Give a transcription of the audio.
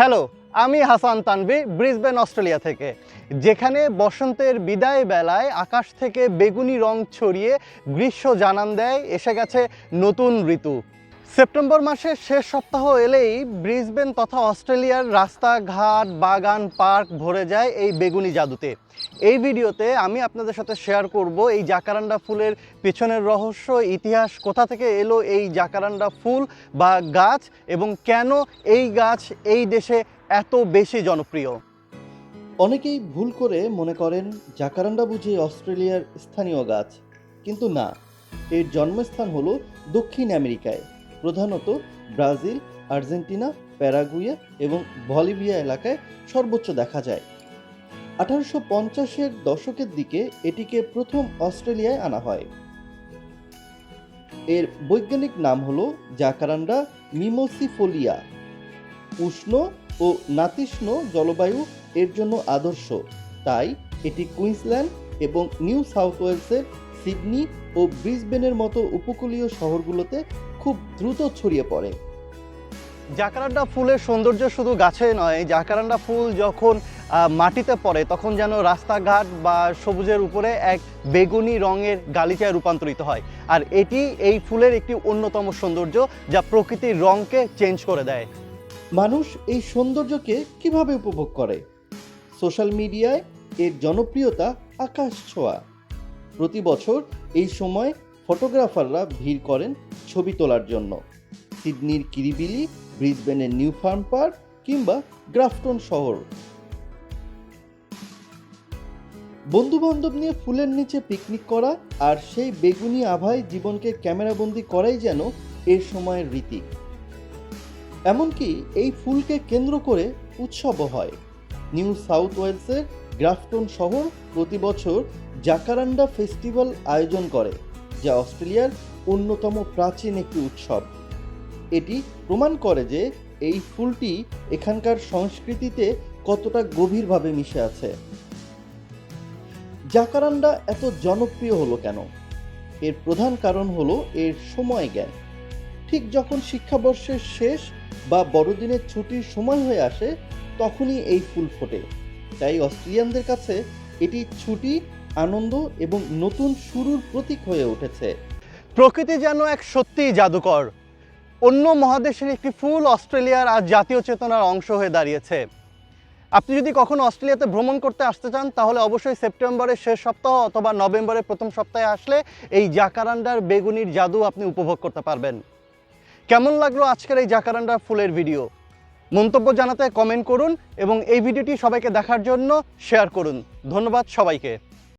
Hello, আমি Hasan Tanvi, Brisbane, Australia থেকে। যেখানে বসন্তের বিদায় বেলায় আকাশ থেকে বেগুনি রং ছড়িয়ে গ্রীষ্ম জানান দেয়, এসে গেছে নতুন ঋতু। সেপ্টেম্বর মাসের শেষ সপ্তাহ এলেই ব্রিসবেন তথা অস্ট্রেলিয়ার রাস্তাঘাট, বাগান, পার্ক ভরে যায় এই বেগুনি জাদুতে। এই ভিডিওতে আমি আপনাদের সাথে শেয়ার করব এই জাকারান্ডা ফুলের পেছনের রহস্য, ইতিহাস, কোথা থেকে এলো এই জাকারান্ডা ফুল বা গাছ এবং কেন এই গাছ এই দেশে এত বেশি জনপ্রিয়? অনেকেই ভুল করে মনে করেন জাকারান্ডা বুঝি অস্ট্রেলিয়ার স্থানীয় গাছ, কিন্তু না। এর জন্মস্থান হলো দক্ষিণ আমেরিকায়। প্রধানত ব্রাজিল, আর্জেন্টিনা, প্যারাগুয়ে এবং বলিভিয়া এলাকায় সর্বোচ্চ দেখা যায়। আঠারোশো পঞ্চাশের দশকের দিকে এটিকে প্রথম অস্ট্রেলিয়ায় আনা হয়। এর বৈজ্ঞানিক নাম হলো জাকারান্ডা মিমোসিফোলিয়া। উষ্ণ ও নাতিষ্ণ জলবায়ু এর জন্য আদর্শ। তাই এটি কুইন্সল্যান্ড এবং নিউ সাউথ ওয়েলসের সিডনি ও ব্রিসবেনের মতো উপকূলীয় শহরগুলোতে খুব দ্রুত ছড়িয়ে পড়ে। জাকারান্ডা ফুলের সৌন্দর্য শুধু গাছে নয় জাকারান্ডা ফুল যখন মাটিতে পড়ে তখন যেন রাস্তাঘাট বা সবুজের উপরে এক বেগুনি রঙের গালিচায় রূপান্তরিত হয়। আর এটি এই ফুলের একটি অন্যতম সৌন্দর্য যা প্রকৃতির রঙকে চেঞ্জ করে দেয়। মানুষ এই সৌন্দর্যকে কীভাবে উপভোগ করে? সোশ্যাল মিডিয়ায় এর জনপ্রিয়তা আকাশ ছোঁয়া। প্রতি বছর এই সময় ফটোগ্রাফাররা ভিড় করেন ছবি তোলার জন্য। সিডনির কিরিবিলি, ব্রিসবেনের নিউ ফার্ম পার্ক কিংবা গ্রাফটন শহর। বন্ধু বান্ধব নিয়ে ফুলের নিচে পিকনিক করা আর সেই বেগুনি আভায় জীবনকে ক্যামেরাবন্দি করাই যেন এর সময়ের রীতি। এমনকি এই ফুলকে কেন্দ্র করে উৎসবও হয়। নিউ সাউথ ওয়েলসের গ্রাফটন শহর প্রতি বছর জাকারান্ডা ফেস্টিভ্যাল আয়োজন করে। যা অস্ট্রেলিয়ার অন্যতম প্রাচীন একটি উৎসব। এটি প্রমাণ করে যে এই ফুলটি এখানকার সংস্কৃতিতে কতটা গভীরভাবে মিশে আছে। জাকারান্ডা এত জনপ্রিয় হলো কেন? এর প্রধান কারণ হলো এর সময় জ্ঞান। ঠিক যখন শিক্ষাবর্ষের শেষ বা বড়দিনের ছুটির সময় হয়ে আসে, তখনই এই ফুল ফোটে। তাই অস্ট্রেলিয়ানদের কাছে এটি ছুটি আনন্দ এবং নতুন শুরুর প্রতীক হয়ে উঠেছে। প্রকৃতি যেন এক সত্যিই জাদুকর। অন্য মহাদেশের একটি ফুল অস্ট্রেলিয়ার আজ জাতীয় চেতনার অংশ হয়ে দাঁড়িয়েছে। আপনি যদি কখনো অস্ট্রেলিয়াতে ভ্রমণ করতে আসতে চান, তাহলে অবশ্যই সেপ্টেম্বরের শেষ সপ্তাহ অথবা নভেম্বরের প্রথম সপ্তাহে আসলে এই জাকারান্ডার বেগুনির জাদু আপনি উপভোগ করতে পারবেন। কেমন লাগল আজকের এই জাকারান্ডার ফুলের ভিডিও? মন্তব্য জানাতে কমেন্ট করুন এবং এই ভিডিওটি সবাইকে দেখার জন্য শেয়ার করুন। ধন্যবাদ সবাইকে।